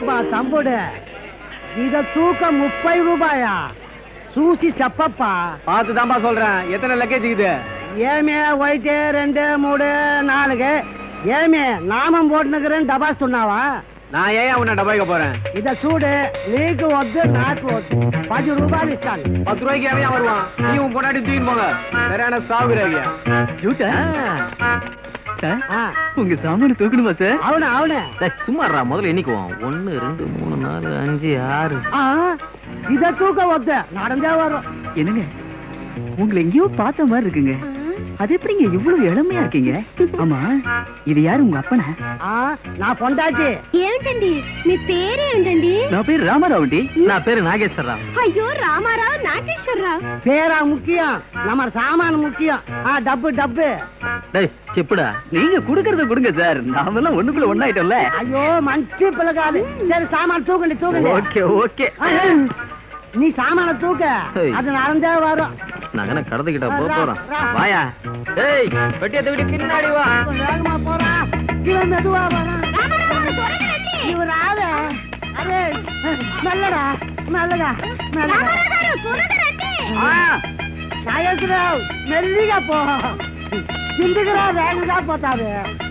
அப்பா தம்புடு. இத தூக்க முப்பது ரூபாயா? சூசி செப்பப்பா. பார்த்து தான்பா சொல்றேன். எத்தனை லக்கேஜ் இது ஏமே ஒயிட்டு ரெண்டு மூணு நாலுகு ஏமே நாமம் போட்டுனுக்குறேன்னு டபாஸ் சொன்னாவா? நான் ஏன் உன்னை டபாய்க்க போறேன்? இத சூடு நீக்கு ஒத்து நாக்கு ஒத்து. பத்து ரூபாய் பத்து ரூபாய்க்கு எவன் வருவான்? நீ உன் பொண்டாட்டி தூக்கி போங்க. சரியான சாகுறாங்க ஜூட்டா? ஆ, உங்க சாமான தூக்கணுமா சார்? அவனு அவனு. சும்மாறா முதல்ல எண்ணிக்குவோம். ஒன்னு ரெண்டு மூணு நாலு அஞ்சு ஆறு. இத தூக்க ஒத்து. நடந்தே வரும். என்னங்க? உங்களை எங்கேயோ பார்த்த மாதிரி இருக்குங்க. அது எப்படிங்க இவ்வளவு இளமையா இருக்கீங்க ஆமா இது யாரு உங்க அப்பனா ఆ, నా పొందాచి ఏమిటండి మీ పేరేంటండి நான் பேரு ராமராவுட்டி நான் பேரு நாகேஸ்வரராவ் అయ్యో రామారావు నాగేశ్వరరావు పేరా ముఖ్యం நம்ம சாமான் முக்கியம் ஆ டப்பு டப்பு டேய் செப்புடா நீங்க குடுக்கறத கொடுங்க சார் நாமெல்லாம் ஒண்ணுக்குள்ள ஒண்ணாயிட்டோம்ல అయ్యో మంచి పిల్లగాలి సరే సామాన్ తూకండి తూకండి ஓகே ஓகே ఆ, நீ சாமான தூக்க ஏய். அது நடந்தே வரும் நகன கடந்துகிட்ட போக போறான் வாயா. டேய் பெட்டியை தூக்கிட்டு பின்னாடி வா. வேகமா போறா. கீழே மெதுவா வரா இவர் ஆளு. அரே நல்லடா நல்லடா நல்லடா. சாயசுராவ் மெல்லிகா போ. சிந்துகிறா வேகமா போத்தாரு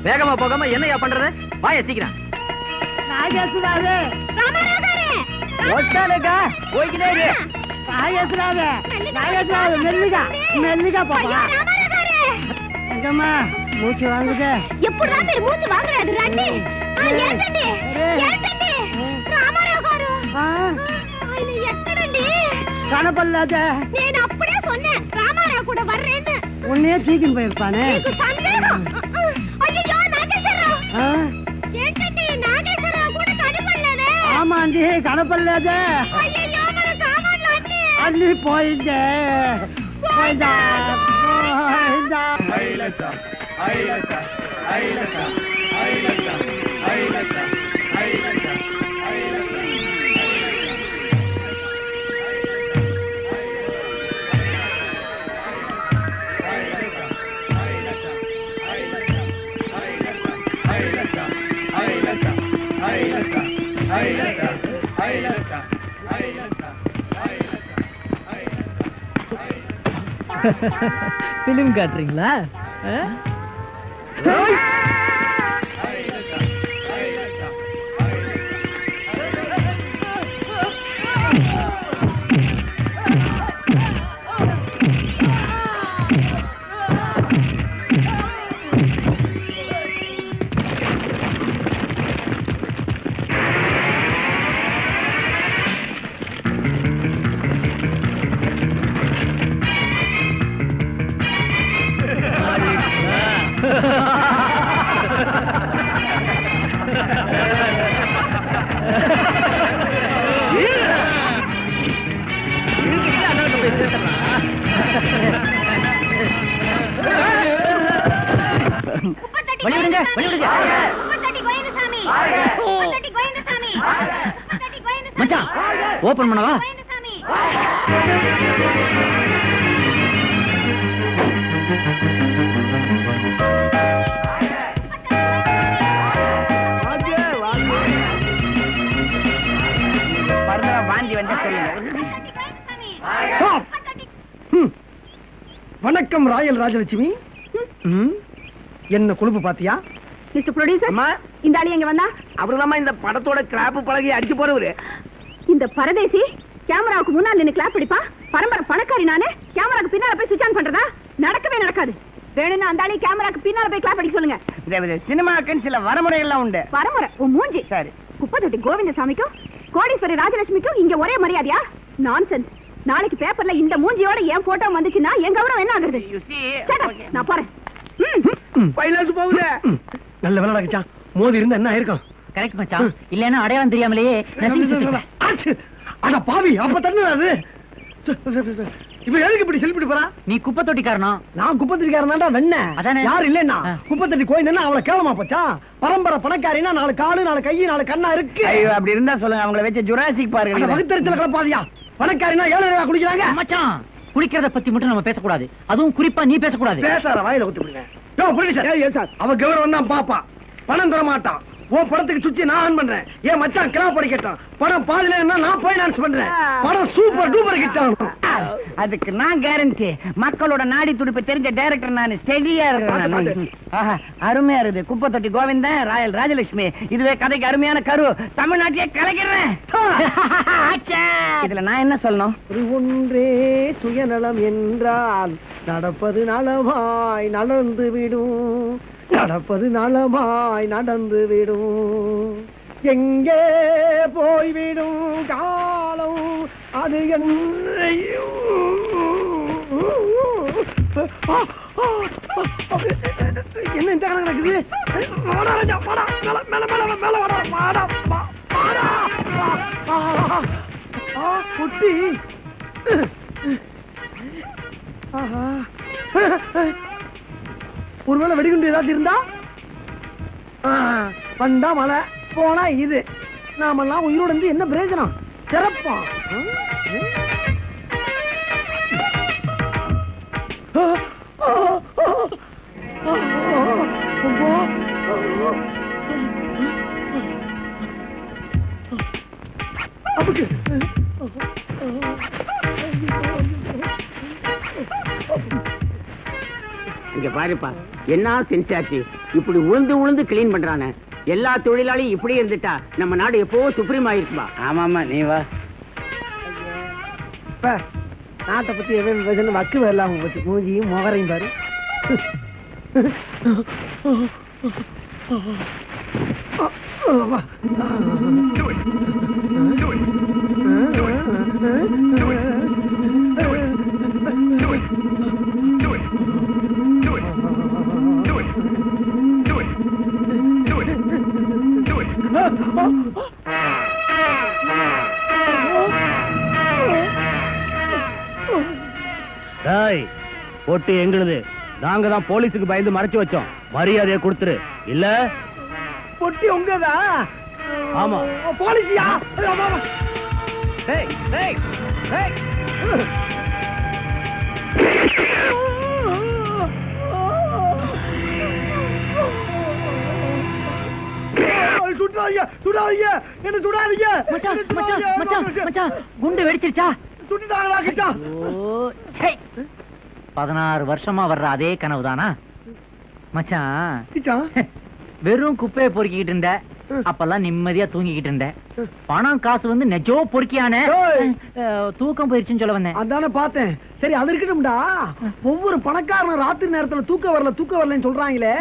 வேகமா போகாம என்னையா பண்றது? வாயா சீக்கிரம். நாகேசுராவே ஒட்டாலேக்கா போய்கிட்டே இரு. పోయికిదే నాగేశ్వరరావే నాగేశ్వరరావు మెల్లిగా మెల్లిగా అయ్యో, పోవా రామారావు గారే. ఎంకమ్మా మూచి వాంగుదే ఎప్పుడు రా మీరు మూతి వాగలేదు రండి ఆ, ఏంటండి ఏంటండి రామారావు గారు ఆయన ఎక్కడండి కనపడలేదే నేను అప్పుడే சொன்னேன் రామారావు కూడా வர்றேன்னு உன்னையே தூக்கின்னு போயிருப்பானே నీకు సందేహం అయ్యో నాగేశ్వరరావు ఆ? ఏంటండి నాగేశ్వరరావు కూడా కనపడలేదే ஆமா அண்டி கனப்படலேதே అయ్యో మన సామాన్లు 빨리 보이게 보이다 보이다 아이랬다 아이랬다 아이랬다 아이랬다 아이랬다 아이랬다 Ahí está, ahí está, ahí está, ahí está. Film காட்டுறீங்களா? குப்பத்தட்டி கோவிந்தசாமி. Stop. குப்பத்தட்டி ம். வணக்கம் ராயல் ராஜலட்சுமி. ம். என்ன கொழுப்பு பாத்தியா? மிஸ்டர் ப்ரொடியூசர் அம்மா. இந்த ஆளு எங்க வந்தா? அவருதாம்மா இந்த படத்தோட கிராப் பழகி அடிச்சு போறவரு. இந்த பரதேசி கேமராவுக்கு முன்னால் நின்னு கிளாப் பிடிப்பா பரம்பரை பணக்காரி நானு. கேமராக்கு பின்னால போய் சுவிட்ச் ஆன் பண்றதா? நடக்கவே நடக்காது. வேணும்னா அந்த ஆளு கேமராக்கு பின்னால போய் கிளாப் அடிக்க சொல்லுங்க. சினிமாக்குன்னு சில வரமுறைகள்லாம் உண்டு. பரம்பரை உன் மூஞ்சி. சரி. குப்பத்தொட்டி கோவிந்தசாமிக்கும் கோடீஸ்வரி ராஜலட்சுமிக்கும் இங்க ஒரே மரியாதையா? நான்சென்ஸ் நாளைக்கு பேப்பர்ல இந்த மூஞ்சியோட என் போட்டோ வந்துச்சுன்னா என் கௌரவம் என்ன ஆகுறது. நான் போறேன். பைனான்ஸ் போகுது. நல்ல வேலை கிச்சா மோதி இருந்தா என்ன ஆயிருக்கும்? கரெக்ட் மச்சான். இல்லன்னா அடையாளம் தெரியாமலேயே. அட பாவி அப்ப தண்ணு அது. இப்ப எதுக்கு இப்படி செல்பிட்டு போறா? நீ குப்பை தொட்டி காரணம் நான் குப்பத்திரிக்காரன் வெண்ண. அதானே. யார் இல்லன்னா ஆ. குப்பத்தட்டி கோயிந்தா அவளை கேவலமா போச்சா? பரம்பரை பணக்காரினா நாலு காலு நாலு கை நாலு கண்ணா இருக்கு. ஐயோ அப்படி இருந்தா சொல்லுங்க அவங்கள வச்ச ஜுராசிக் அந்த பாருங்க வகுத்தறிச்சல கிளப்பாதியா பணக்காரினா ஏழு ரூபா குடிக்கிறாங்க. மச்சான் குடிக்கிறத பத்தி மட்டும் நம்ம பேசக்கூடாது. அதுவும் குறிப்பா நீ பேசக்கூடாது. பேசாத வாயில புரியுது சார்? அவ கௌரவம் தான் பாப்பா. பணம் தர மாட்டான் உன் படத்துக்கு சுத்தி நான் ஆன் பண்றேன். ஏன் மச்சான் கிளா படிக்கட்டும் படம் என்ன நான் போய் டான்ஸ் பண்றேன் படம் சூப்பர் டூப்பர் ஆகும். அதுக்கு நான் கேரண்டி மக்களோட நாடி துடிப்பு தெரிஞ்ச டைரக்டர் நான் ஸ்டெடியா ஆஹா, அருமையா இருக்குது. குப்பை தொட்டி கோவிந்தன் ராயல் ராஜலட்சுமி. இதுவே கதைக்கு அருமையான கரு. தமிழ்நாட்டையே கலைக்கிறேன். ஆச்சா. இதுல நான் என்ன சொல்லணும்? ஒன்றே சுயநலம் என்றால் நடப்பது நலமாய் நடந்து விடும். நடப்பது நலமாய் நடந்து விடும். எங்கே போய்விடும் காலம்? அது என்னையும் என்ன இந்த கணக்கு நடக்குது? வாடா ராஜா, வாடா, மேல, மேல, மேல, மேல வாடா, வாடா, வா, வாடா. ஆ, ஆ, ஆ, குட்டி ஆஹா. ஒருவேளை வெடிகுண்டு ஏதாவது இருந்தா? ஆ, வந்தா மழை. போனா இது. நாமெல்லாம் உயிரோட இருந்து என்ன பிரயோஜனம்? சிறப்பா. இங்க பாருப்பா என்ன சென்சாச்சு இப்படி உளுந்து உளுந்து கிளீன் பண்றானே. எல்லா தொழிலாளியும் இப்படியே இருந்துட்டா நம்ம நாடு எப்பவோ சுப்ரீம் ஆயிருக்குமா? ஆமாமா நீ வா. இப்ப நாட்டை பத்தி எவன் விவசாயம் வக்கு வரலாம போச்சு மூஞ்சியும் முகரையும் பாரு. டேய் பொட்டு எங்களுது. நாங்க தான் போலீஸுக்கு பயந்து மறைச்சு வச்சோம். மரியாதையை கொடுத்துரு. இல்ல? பொட்டி உங்கதா? ஆமா. போலீஸியா? டேய் டேய் டேய். சுடாதீங்க சுடாதீங்க என்ன சுடாதீங்க? மச்சான் மச்சான். மச்சான் மச்சான் குண்டு வெடிச்சிருச்சா? சுட்டுட்டாங்களா கிட்டா? ஓ, ச்சை. பதினாறு வருஷமா வர்ற அதே கனவு தானா மச்சான். வெறும் குப்பையை பொறுக்கிட்டு இருந்த. அப்பெல்லாம் நிம்மதியா தூங்கிக்கிட்டு இருந்த. பணம் காசு வந்து நெஜோ பொறுக்கியானே. தூக்கம் போயிருச்சுன்னு சொல்ல வந்தேன். அதானே பார்த்தேன். சரி அது இருக்கட்டும்டா. ஒவ்வொரு பணக்காரனும் ராத்திரி நேரத்துல தூக்க வரல தூக்க வரலன்னு சொல்றாங்களே.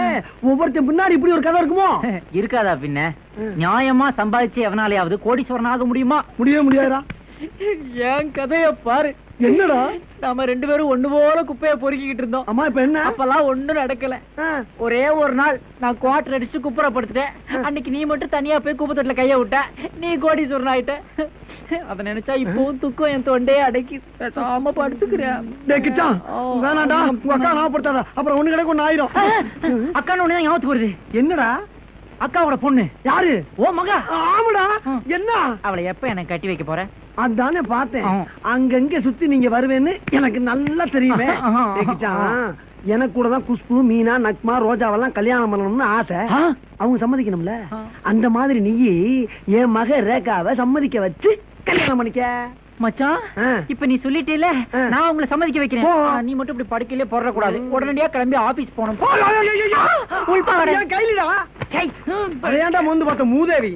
ஒவ்வொருத்தன் பின்னாடி இப்படி ஒரு கதை இருக்குமோ? இருக்காதா பின்ன. நியாயமா சம்பாதிச்சு எவனாலையாவது கோடீஸ்வரன் ஆக முடியுமா? முடியவே முடியாதா என் கதைய பாரு. என்னடா? நாம ரெண்டு பேரும் ஒண்ணு போல குப்பைய பொறுக்கிக்கிட்டு இருந்தோம். அம்மா இப்ப என்ன? அப்பெல்லாம் ஒண்ணும் நடக்கல. ஒரே ஒரு நாள் நான் குவார்டர் அடிச்சு குப்புறப்படுத்திட்டேன். அன்னைக்கு நீ மட்டும் தனியா போய் குப்பை தொட்டில கைய விட்ட. நீ கோடீஸ்வரன் ஆயிட்ட. அத நினைச்சா இப்பவும் துக்கம் என் தொண்டையே அடக்கி பேசாம படுத்துக்கிறேன் வேணாண்டா உங்க அக்கா ஞாபகப்படுத்தாத. அப்புறம் ஒண்ணு கிடக்கு ஒண்ணு ஆயிரும். அக்கா ஒண்ணு ஞாபகத்துக்கு வருது. என்னடா? அக்காவோட பொண்ணு. யாரு? ஓ மகா. ஆமாடா. என்ன? அவளை எப்ப எனக்கு கட்டி வைக்க போற? அதானே பார்த்தேன். அங்கங்க சுத்தி நீங்க வருவேன்னு எனக்கு நல்லா தெரியுமே. எனக்கு கூட தான் குஷ்பு மீனா நக்மா ரோஜாவெல்லாம் கல்யாணம் பண்ணணும்னு ஆசை? அவங்க சம்மதிக்கணும்ல. அந்த மாதிரி நீ என் மக ரேகாவை சம்மதிக்க வச்சு கல்யாணம் பண்ணிக்க. மச்சான். இப்ப நீ சொல்லிட்டேல ஆ. நான் உங்களை சம்மதிக்க வைக்கிறேன். நீ மட்டும் இப்படி படுக்கையிலே போட கூடாது உடனடியா கிளம்பி ஆபீஸ் போகணும். கையிலடா? ஏன்டா மொந்து பார்த்த மூதேவி.